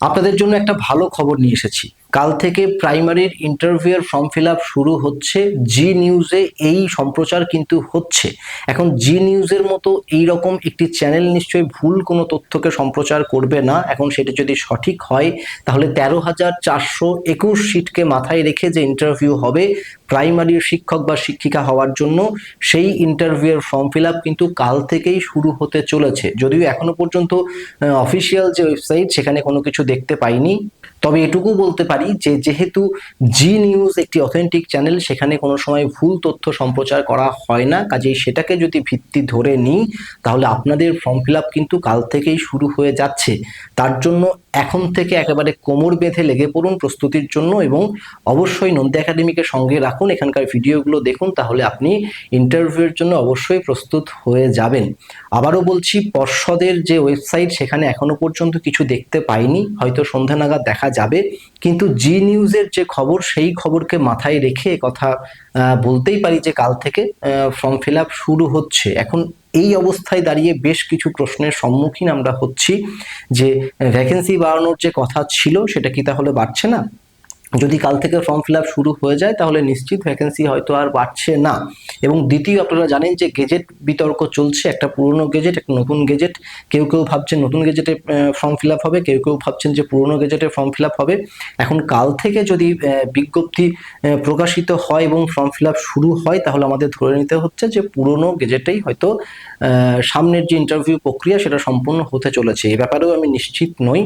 আপনাদের জন্য একটা ভালো খবর নিয়ে এসেছি। কাল থেকে প্রাইমারির ইন্টারভিউয়ের ফর্ম ফিল আপ শুরু হচ্ছে। জি নিউজে এই সম্প্রচার কিন্তু হচ্ছে। এখন জি নিউজের মতো এই রকম একটি চ্যানেল নিশ্চয়ই ভুল কোনো তথ্যকে সম্প্রচার করবে না। এখন সেটা যদি সঠিক হয়, তাহলে তেরো হাজার চারশো একুশ সিটকে মাথায় রেখে যে ইন্টারভিউ হবে প্রাইমারির শিক্ষক বা শিক্ষিকা হওয়ার জন্য, সেই ইন্টারভিউয়ের ফর্ম ফিল আপ কিন্তু কাল থেকেই শুরু হতে চলেছে। যদিও এখনও পর্যন্ত অফিসিয়াল যে ওয়েবসাইট সেখানে কোনো কিছু দেখতে পাইনি। তবে এটুকু বলতে পারি যে যেহেতু জি নিউজ একটি অথেন্টিক চ্যানেল সেখানে কোনো সময় ভুল তথ্য সম্প্রচার করা হয় না। কাজেই সেটাকে যদি ভিত্তি ধরে নিই, তাহলে আপনাদের ফর্ম ফিল কিন্তু কাল থেকেই শুরু হয়ে যাচ্ছে। তার জন্য এখন থেকে একেবারে কোমর বেঁধে লেগে পড়ুন প্রস্তুতির জন্য এবং অবশ্যই নন্দী একাডেমিকে সঙ্গে রাখুন। এখানকার ভিডিওগুলো দেখুন, তাহলে আপনি ইন্টারভিউয়ের জন্য অবশ্যই প্রস্তুত হয়ে যাবেন। আবারও বলছি, পর্ষদের যে ওয়েবসাইট সেখানে এখনও পর্যন্ত কিছু দেখতে পাইনি। হয়তো সন্ধ্যা নাগাদ দেখা যাবে। কিন্তু জি নিউজের যে খবর, সেই খবরকে মাথায় রেখে কথা বলতেই পারি যে কাল থেকে ফর্ম ফিল আপ শুরু হচ্ছে। এখন এই অবস্থায় দাঁড়িয়ে বেশ কিছু প্রশ্নের সম্মুখীন আমরা হচ্ছি যে ভ্যাকেন্সি বাড়ানোর যে কথা ছিল, সেটা কি তাহলে বাড়ছে না? যদি কাল থেকে ফর্ম ফিল শুরু হয়ে যায়, তাহলে নিশ্চিত ভ্যাকেন্সি হয়তো আর বাড়ছে না। এবং দ্বিতীয়, আপনারা জানেন যে গেজেট বিতর্ক চলছে, একটা পুরনো গেজেট একটা নতুন গেজেট কেউ কেউ ভাবছেন নতুন গেজেটে ফর্ম ফিল হবে, কেউ কেউ ভাবছেন যে পুরনো গেজেটে ফর্ম ফিল হবে। এখন কাল থেকে যদি বিজ্ঞপ্তি প্রকাশিত হয় এবং ফর্ম ফিল শুরু হয়, তাহলে আমাদের ধরে নিতে হচ্ছে যে পুরনো গেজেটেই হয়তো সামনের যে ইন্টারভিউ প্রক্রিয়া, সেটা সম্পূর্ণ হতে চলেছে। এ ব্যাপারেও আমি নিশ্চিত নই।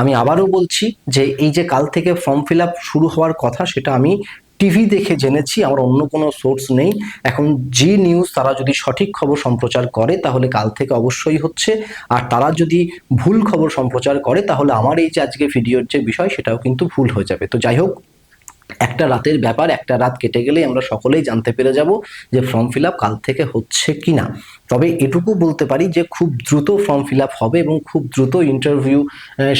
আমি আবারও বলছি যে এই যে কাল থেকে ফর্ম ফিল শুরু হওয়ার কথা সেটা আমি টিভি দেখে জেনেছি, আমার অন্য কোনো সোর্স নেই। এখন জি নিউজ তারা যদি সঠিক খবর সম্প্রচার করে, তাহলে কাল থেকে অবশ্যই হচ্ছে। আর তারা যদি ভুল খবর সম্প্রচার করে, তাহলে আমার এই যে আজকে ভিডিওর যে বিষয়, সেটাও কিন্তু ভুল হয়ে যাবে। তো যাই হোক, একটা রাতের ব্যাপার, একটা রাত কেটে গেলেই আমরা সকলেই জানতে পেরে যাব যে ফর্ম ফিল আপ কাল থেকে হচ্ছে কি না তবে এটুকু বলতে পারি যে খুব দ্রুত ফর্ম ফিল আপ হবে এবং খুব দ্রুত ইন্টারভিউ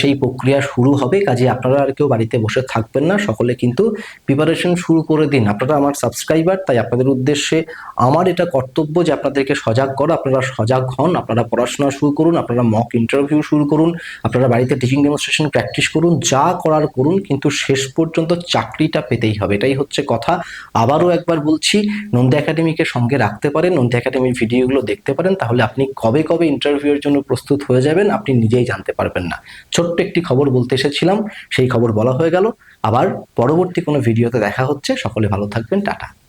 সেই প্রক্রিয়া শুরু হবে। কাজে আপনারা আর কেউ বাড়িতে বসে থাকবেন না। সকলে কিন্তু প্রিপারেশন শুরু করে দিন। আপনারা আমার সাবস্ক্রাইবার তাই আপনাদের উদ্দেশ্যে আমার এটা কর্তব্য যে আপনাদেরকে সজাগ করো। আপনারা সজাগ হন, আপনারা পড়াশোনা শুরু করুন, আপনারা মক ইন্টারভিউ শুরু করুন, আপনারা বাড়িতে টিচিং ডেমনস্ট্রেশন প্র্যাকটিস করুন, যা করার করুন, কিন্তু শেষ পর্যন্ত চাকরিটা পেতেই হবে। এটাই হচ্ছে কথা। আবারও একবার বলছি, নন্দী একাডেমিকে সঙ্গে রাখতে পারেন। নন্দী একাডেমির ভিডিওগুলো দেখতে পারেন, তাহলে আপনি কবে কবে ইন্টারভিউয়ের জন্য প্রস্তুত হয়ে যাবেন, আপনি নিজেই জানতে পারবেন না। ছোট্ট একটি খবর বলতে এসেছিলাম, সেই খবর বলা হয়ে গেল। আবার পরবর্তী কোনো ভিডিওতে দেখা হচ্ছে, সকলে ভালো থাকবেন, টাটা।